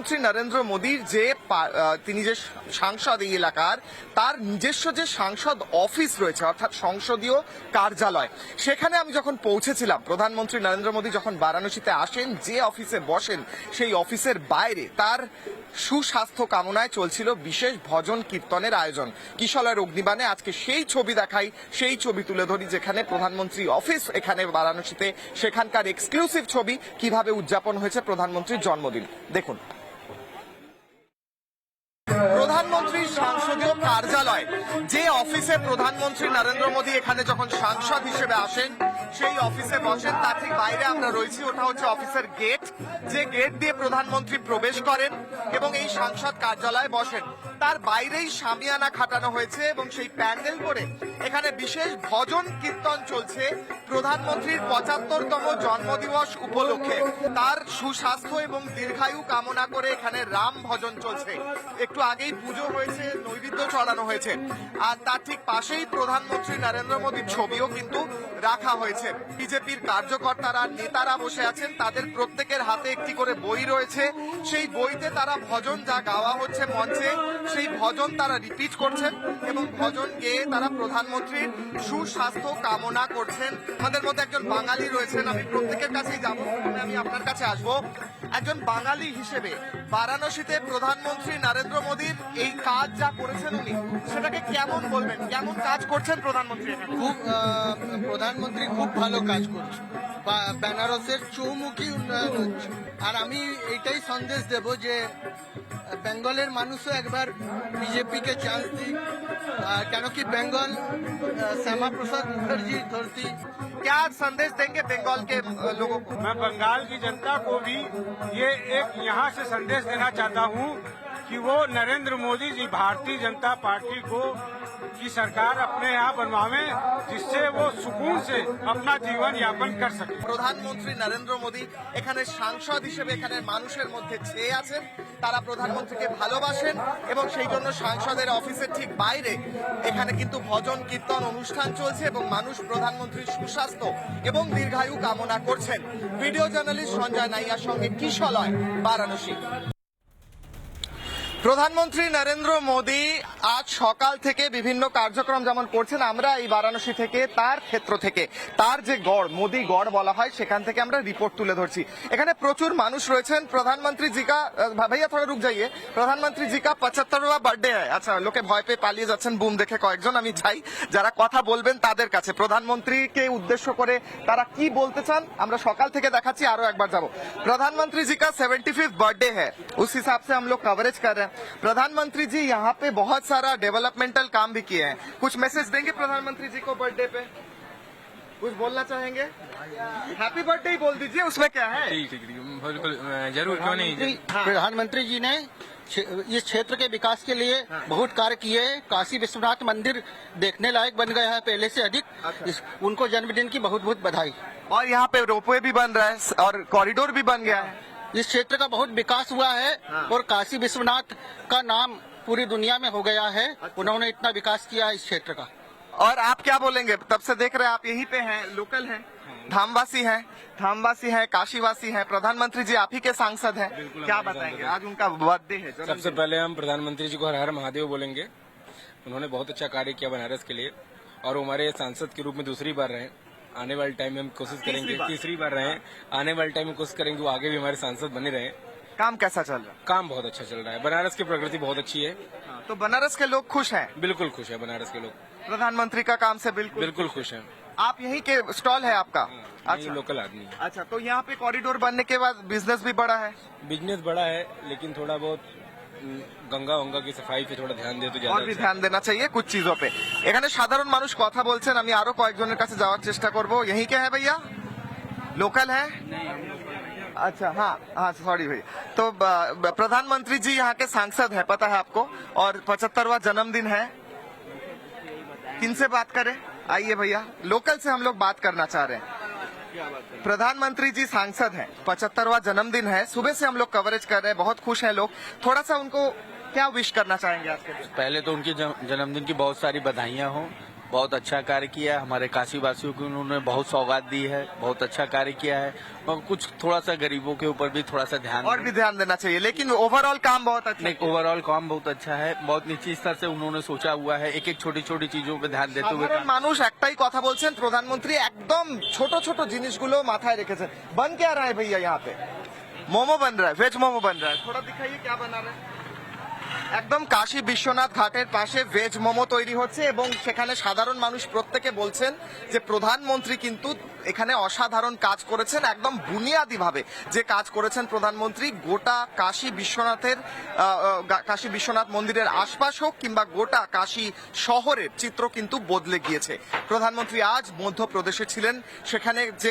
প্রধানমন্ত্রী নরেন্দ্র মোদীর যে তিনি যে সাংসদ এই এলাকার, তার নিজস্ব যে সাংসদ অফিস রয়েছে, অর্থাৎ সংসদীয় কার্যালয়, সেখানে আমি যখন পৌঁছেছিলাম, প্রধানমন্ত্রী নরেন্দ্র মোদী যখন বারাণসীতে আসেন, যে অফিসে বসেন, সেই অফিসের বাইরে তার সুস্বাস্থ্য কামনায় চলছিল বিশেষ ভজন কীর্তনের আয়োজন। কিশলয়ের অগ্নিবাণে আজকে সেই ছবি দেখাই, সেই ছবি তুলে ধরি যেখানে প্রধানমন্ত্রী অফিস, এখানে বারাণসীতে সেখানকার এক্সক্লুসিভ ছবি কীভাবে উদযাপন হয়েছে প্রধানমন্ত্রীর জন্মদিন। দেখুন। প্রধানমন্ত্রীর সংসদীয় কার্যালয়, যে অফিসে প্রধানমন্ত্রী নরেন্দ্র মোদী এখানে যখন সাংসদ হিসেবে আসেন, সেই অফিসে বসেন। তার ঠিক বাইরে আমরা রয়েছি, ওটা হচ্ছে অফিসের গেট যে গেট দিয়ে প্রধানমন্ত্রী প্রবেশ করেন এবং এই সাংসদ কার্যালয়ে বসেন। তার বাইরেই সামিয়ানা খাটানো হয়েছে এবং সেই প্যান্ডেল করে এখানে বিশেষ ভজন কীর্তন চলছে প্রধানমন্ত্রীর পঁচাত্তরতম জন্মদিবস উপলক্ষে। তার সুস্বাস্থ্য এবং দীর্ঘায়ু কামনা করে এখানে রাম ভজন চলছে। একটু আগেই পুজো হয়েছে, নৈবেদ্য চড়ানো হয়েছে। আর তার ঠিক পাশেই প্রধানমন্ত্রী নরেন্দ্র মোদীর ছবিও কিন্তু রাখা হয়েছে। বিজেপির কার্যকর্তারা, নেতারা বসে আছেন, তাদের প্রত্যেকের হাতে একটি করে বই রয়েছে। সেই বইতে তারা ভজন যা গাওয়া হচ্ছে মঞ্চে, সেই ভজন তারা রিপিট করছেন এবং ভজন গেয়ে তারা প্রধানমন্ত্রীর সুস্বাস্থ্য কামনা করছেন। আমাদের মধ্যে একজন বাঙালি রয়েছেন, আমি প্রত্যেকের কাছেই যাব আমি আপনার কাছে আসব। একজন বাঙালি হিসেবে বারাণসীতে প্রধানমন্ত্রী নরেন্দ্র মোদীর এই কাজ যা করেছেন উনি, সেটাকে কেমন বলবেন? কেমন কাজ করছেন প্রধানমন্ত্রী খুব প্রধানমন্ত্রী খুব ভালো কাজ করছে বা- বেনারসের চৌমুখী উন্নয়ন হচ্ছে। আর আমি এইটাই সন্দেশ দেব যে, বেঙ্গলের মানুষও একবার বিজেপিকে চান্স দিক। কেন কি বেঙ্গল শ্যামাপ্রসাদ মুখার্জির ধরতি क्या संदेश देंगे बंगाल के लोगों को? मैं बंगाल की जनता को भी ये एक यहाँ से संदेश देना चाहता हूँ कि वो नरेंद्र मोदी जी भारतीय जनता पार्टी को की सरकार अपने यहाँ बनवावे जिससे वो सुकून से अपना जीवन यापन कर सके প্রধানমন্ত্রী নরেন্দ্র মোদী এখানে সাংসদ হিসেবে এখানে মানুষের মধ্যে ছেয়ে আছেন তারা প্রধানমন্ত্রীকে ভালোবাসেন এবং সেই জন্য সাংসদের অফিসের ঠিক বাইরে এখানে কিন্তু ভজন কীর্তন অনুষ্ঠান চলছে এবং মানুষ প্রধানমন্ত্রীর সুস্বাস্থ্য এবং দীর্ঘায়ু কামনা করছেন ভিডিও জার্নালিস্ট সঞ্জয় নাইয়ার সঙ্গে কিশলয় বারাণসী প্রধানমন্ত্রী নরেন্দ্র মোদী আজ সকাল থেকে বিভিন্ন কার্যক্রম যেমন করছেন, আমরা এই বারাণসী থেকে, তার ক্ষেত্র থেকে, তার যে গড়, মোদী গড় বলা হয়, সেখান থেকে আমরা রিপোর্ট তুলে ধরছি। এখানে প্রচুর মানুষ রয়েছেন, প্রধানমন্ত্রী জিকা ভাইয়া থোড়া রুক যাইয়ে, প্রধানমন্ত্রী জিকা পঁচাত্তরওয়া বার্থডে হয় আচ্ছা লোকে ভয় পেয়ে পালিয়ে যাচ্ছেন বুম দেখে কয়েকজন, আমি চাই যারা কথা বলবেন তাদের কাছে। প্রধানমন্ত্রীকে উদ্দেশ্য করে তারা কি বলতে চান, আমরা সকাল থেকে দেখাচ্ছি, আরও একবার যাব। প্রধানমন্ত্রী জিকা সেভেন্টি ফিফ বার্থডে হ্যাঁ উস হিসাব সে হাম লোক কভারেজ কর प्रधानमंत्री जी यहाँ पे बहुत सारा डेवलपमेंटल काम भी किए हैं। कुछ मैसेज देंगे प्रधानमंत्री जी को बर्थडे पे? कुछ बोलना चाहेंगे? हैप्पी बर्थडे ही बोल दीजिए उसमें क्या है? ठीक ठीक ठीक बिल्कुल ज़रूर क्यों नहीं? प्रधानमंत्री प्रधानमंत्री जी ने इस क्षेत्र के विकास के लिए बहुत कार्य किए हैं। काशी विश्वनाथ मंदिर देखने लायक बन गया है पहले से अधिक। इस- उनको जन्मदिन की बहुत बहुत बधाई। और यहाँ पे रोपवे भी बन रहा है और कॉरिडोर भी बन गया है। इस क्षेत्र का बहुत विकास हुआ है हाँ। और काशी विश्वनाथ का नाम पूरी दुनिया में हो गया है। अच्छा। उन्होंने इतना विकास किया है इस क्षेत्र का। और आप क्या बोलेंगे? तब से देख रहे हैं आप यहीं पे हैं लोकल हैं। धामवासी हैं धामवासी हैं काशीवासी हैं। प्रधानमंत्री जी आप ही के सांसद हैं। क्या बताएँगे? आज उनका बर्थडे है सबसे पहले हम प्रधानमंत्री जी को हर हर महादेव बोलेंगे। उन्होंने बहुत अच्छा कार्य किया बनारस के लिए। और वो हमारे सांसद के रूप में दूसरी बार रहे आने वाले टाइम में हम कोशिश करेंगे तीसरी बार रहे। आने वाले टाइम में कोशिश करेंगे वो आगे भी हमारे सांसद बने रहे। काम कैसा चल रहा है? काम बहुत अच्छा चल रहा है। बनारस की प्रकृति बहुत अच्छी है। है तो बनारस के लोग खुश हैं? बिल्कुल खुश है बनारस के लोग। प्रधानमंत्री का काम से बिल्कुल बिल्कुल खुश हैं। आप यहीं के स्टॉल है आपका? अच्छा। अच्छा लोकल आदमी अच्छा तो यहाँ पे कॉरिडोर बनने के बाद बिज़नेस भी बड़ा है? बिज़नेस बड़ा है लेकिन थोड़ा बहुत उम, गंगा वंगा की सफाई पे थोड़ा ध्यान दे तो ज्यादा और भी अच्छा है। ধ্যান দেনা চাইয়ে कुछ चीजों पे এখানে সাধারণ মানুষ কথা বলছেন আমি আরো কয়েকজনের কাছে যাওয়ার চেষ্টা করব यही क्या है भैया लोकल है अच्छा हाँ हाँ सॉरी भैया तो ब- ब- प्रधानमंत्री जी यहाँ के सांसद है पता है आपको और पचहत्तरवा जन्मदिन है किनसे बात करें आइए भैया लोकल से हम लोग बात करना चाह रहे हैं प्रधानमंत्री जी सांसद हैं। पचहत्तरवा जन्मदिन है। सुबह से हम लोग कवरेज कर रहे हैं। बहुत खुश हैं लोग। थोड़ा सा उनको क्या विश करना चाहेंगे आज के दिन? पहले तो उनके जन्मदिन की बहुत सारी बधाइयाँ हों। बहुत अच्छा कार्य किया है हमारे काशी वासियों को उन्होंने बहुत सौगात दी है बहुत अच्छा कार्य किया है और कुछ थोड़ा सा गरीबों के ऊपर भी थोड़ा सा ध्यान और भी ध्यान देना चाहिए लेकिन ओवरऑल काम बहुत अच्छा नहीं ओवरऑल काम बहुत अच्छा है बहुत निश्चित स्तर से उन्होंने सोचा हुआ है एक एक छोटी छोटी चीजों पे ध्यान देते हुए সাধারণ মানুষ একটাই কথা বলছেন প্রধানমন্ত্রী একদম ছোট ছোট জিনিসগুলো মাথায় রেখেছেন बन क्या रहा है भैया यहाँ पे मोमो बन रहा है वेज मोमो बन रहा है थोड़ा दिखाइए क्या बना रहे हैं একদম কাশী বিশ্বনাথ ঘাটের পাশে ভেজ মোমো তৈরি হচ্ছে এবং সেখানে সাধারণ মানুষ প্রত্যেকে বলছেন যে প্রধানমন্ত্রী কিন্তু এখানে অসাধারণ কাজ করেছেন, একদম বুনিয়াদি ভাবে যে কাজ করেছেন প্রধানমন্ত্রী। গোটা কাশী বিশ্বনাথের কাশী বিশ্বনাথ মন্দিরের আশপাশ হোক কিংবা গোটা কাশী শহরের চিত্র কিন্তু বদলে গিয়েছে। প্রধানমন্ত্রী আজ মধ্যপ্রদেশে ছিলেন, সেখানে যে